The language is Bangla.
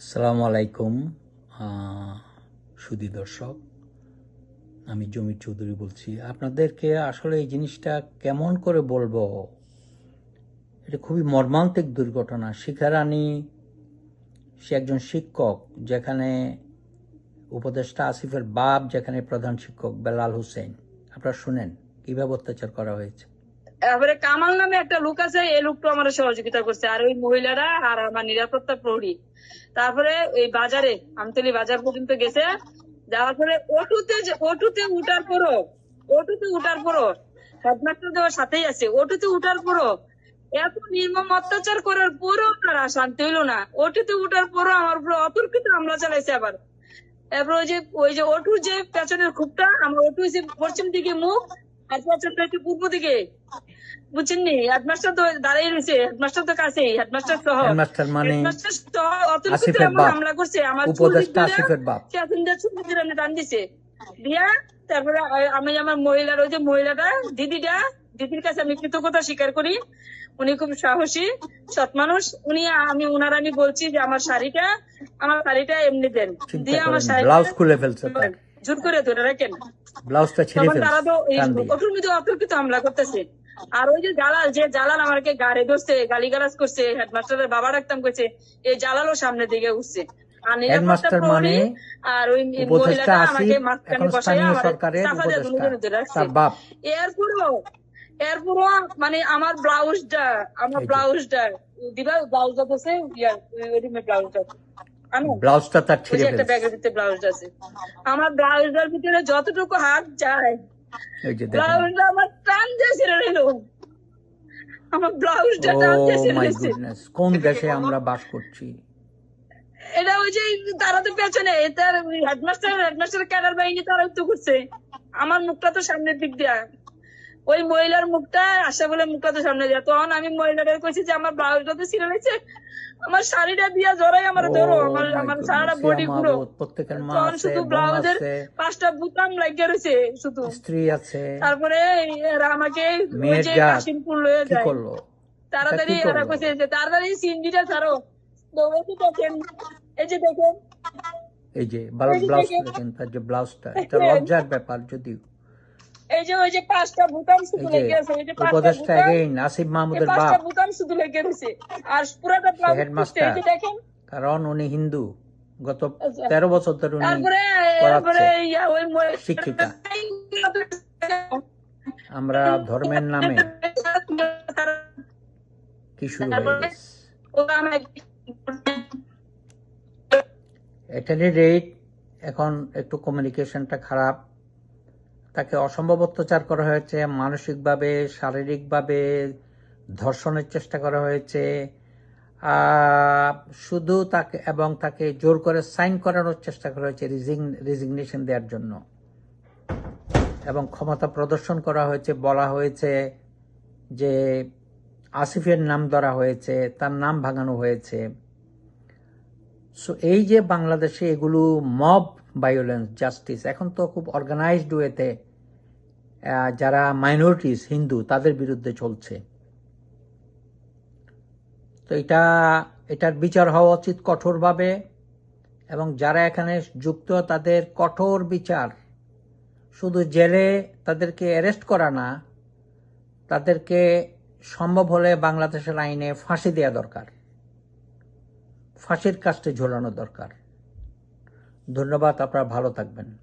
সালাম আলাইকুম সুধী দর্শক। আমি জমির চৌধুরী বলছি, আপনাদেরকে আসলে এই জিনিসটা কেমন করে বলব? এটা খুবই মর্মান্তিক দুর্ঘটনা। শিখারানী সে একজন শিক্ষক, যেখানে উপদেষ্টা আসিফের বাপ, যেখানে প্রধান শিক্ষক বেলাল হোসেন। আপনারা শুনেন কীভাবে অত্যাচার করা হয়েছে। তারপরে কামাল নামে একটা লোক আছে, এই লোকটা আমার সহযোগিতা করছে। আর ওই মহিলারা আর আমার নিরাপত্তা প্রহরী। তারপরে এই বাজারে, আমতলি বাজার পর্যন্ত গেছে। যাওয়ার পরে অটুতে অটুতে উঠার পরও, অটুতে উঠার পরও, হেডমাস্টার দেওয়ার সাথেই আছে। অটুতে উঠার পরও এত নির্মম অত্যাচার করার পরও তারা শান্তি হইল না। অটুতে উঠার পরও আমার উপর অতর্কিত হামলা চালাইছে আবার। এরপর ওই যে ওই যে অটুর যে পেছনের খুবটা আমার অটু পশ্চিম দিকে মুখ আর একটু পূর্ব দিকে? বুঝছেন নি হেডমাস্টার তো দাঁড়িয়ে রয়েছে। হেডমাস্টার তো কাছেই হেডমাস্টার সহ। হেডমাস্টার মানে হেডমাস্টার সহ অতর্কিত আসিফের এমন বাপ। হামলা করছে। আমার উপদেষ্টা আসিফের বাপ। চেতন দিয়ে চুল ধরে এনে দিছে। দিয়া তারপরে আমি আমার মহিলার ওই যে মহিলাটা দিদিটা দিদির কাছে আমি কৃতজ্ঞতা স্বীকার করি। উনি খুব সাহসী সৎ মানুষ। উনি আমি উনার আমি বলছি যে আমার শাড়িটা আমার শাড়িটা এমনি দেন। দিয়ে আমার শাড়ি খুলে ফেলছে জোর করে ধরে রাখেন। ব্লাউজটা ছিঁড়ে তখন তারা তো এই। কঠোর মধ্যে অতর্কিত হামলা করতেছে। আর ওই যে জালাল যে জালাল আমাকে গাড়ি ধরছে গালিগালাজ করছে হেডমাস্টারের বাবা ডাকতাম করছে এই জালালও সামনের দিকে উঠছে। হেডমাস্টার মানে আর ওই মহিলাটা আমাকে মাঝখানে বসায় আমার বাপ। এরপরও এরপরও মানে আমার ব্লাউজটা আমার ব্লাউজটা দিবা ব্লাউজটা আছে ব্লাউজটা। আমি ব্লাউজটা তার ছিঁড়ে একটা ব্যাগের ভিতরে ব্লাউজ আছে। আমার ব্লাউজটার ভিতরে যতটুকু হাত যায় ব্লাউজটা আমার টান দিয়ে ছেড়ে নিল আমার ব্লাউজটা টান দিয়ে ছেড়ে মাই কোন দেশে আমরা বাস করছি? এটা ওই যে তারা তো পেছনে তার হেডমাস্টার হেডমাস্টার ক্যাডার বাহিনী তারা তো করছে। আমার মুখটা তো সামনের দিক দিয়া। ওই মহিলার মুখটা আশা বলে মুখটা তো সামনে দিয়া তখন আমি মহিলাদের কইছি যে আমার ব্লাউজটা তো ছিঁড়ে নিচ্ছে আমার শাড়িটা দিয়া জড়াই আমার ধরো। আমার আমার সারাটা বডি পুরো। তখন শুধু ব্লাউজের পাঁচটা বুতাম লাগিয়ে রয়েছে শুধু। স্ত্রী আছে। তারপরে এরা আমাকে ওই যে কাশিমপুর লয়ে কি যায়। করল? তাড়াতাড়ি এরা? কইছে যে তাড়াতাড়ি সিন্ডিটা ছাড়ো। তো ওই দেখেন। এই যে দেখেন। এই যে ব্লাউজ। দেখেন তার যে ব্লাউজটা এটা লজ্জার ব্যাপার যদিও। এই যে ওই যে পাঁচটা বুতাম শুধু লেগে আছে ওই যে পাঁচটা বুতাম এগেইন আসিফ এই পাঁচটা বুতাম শুধু লেগে রয়েছে আর পুরাটা হেডমাস্টার। দেখেন। কারণ উনি হিন্দু। গত আচ্ছা। তেরো বছর ধরে উনি তারপরে তারপরে ওই মই- আমরা ধর্মের নামে কি শুরু এটারই রেট এখন একটু কমিউনিকেশনটা খারাপ। তাকে অসম্ভব অত্যাচার করা হয়েছে, মানসিকভাবে, শারীরিকভাবে ধর্ষণের চেষ্টা করা হয়েছে। শুধু তাকে এবং তাকে জোর করে সাইন করানোর চেষ্টা করা হয়েছে রিজিগনেশন দেওয়ার জন্য। এবং ক্ষমতা প্রদর্শন করা হয়েছে, বলা হয়েছে যে আসিফের নাম ধরা হয়েছে, তার নাম ভাঙানো হয়েছে। সো এই যে বাংলাদেশে এগুলো মব ভায়োলেন্স জাস্টিস এখন তো খুব অর্গানাইজড ওয়েতে যারা মাইনরিটিস হিন্দু, তাদের বিরুদ্ধে চলছে। তো এটা, এটার বিচার হওয়া উচিত কঠোরভাবে এবং যারা এখানে যুক্ত, তাদের কঠোর বিচার। শুধু জেলে তাদেরকে অ্যারেস্ট করা না, তাদেরকে সম্ভব হলে বাংলাদেশের আইনে ফাঁসি দেওয়া দরকার। ফাঁসির কাজটি ঝোলানো দরকার। ধন্যবাদ আপনারা ভালো থাকবেন।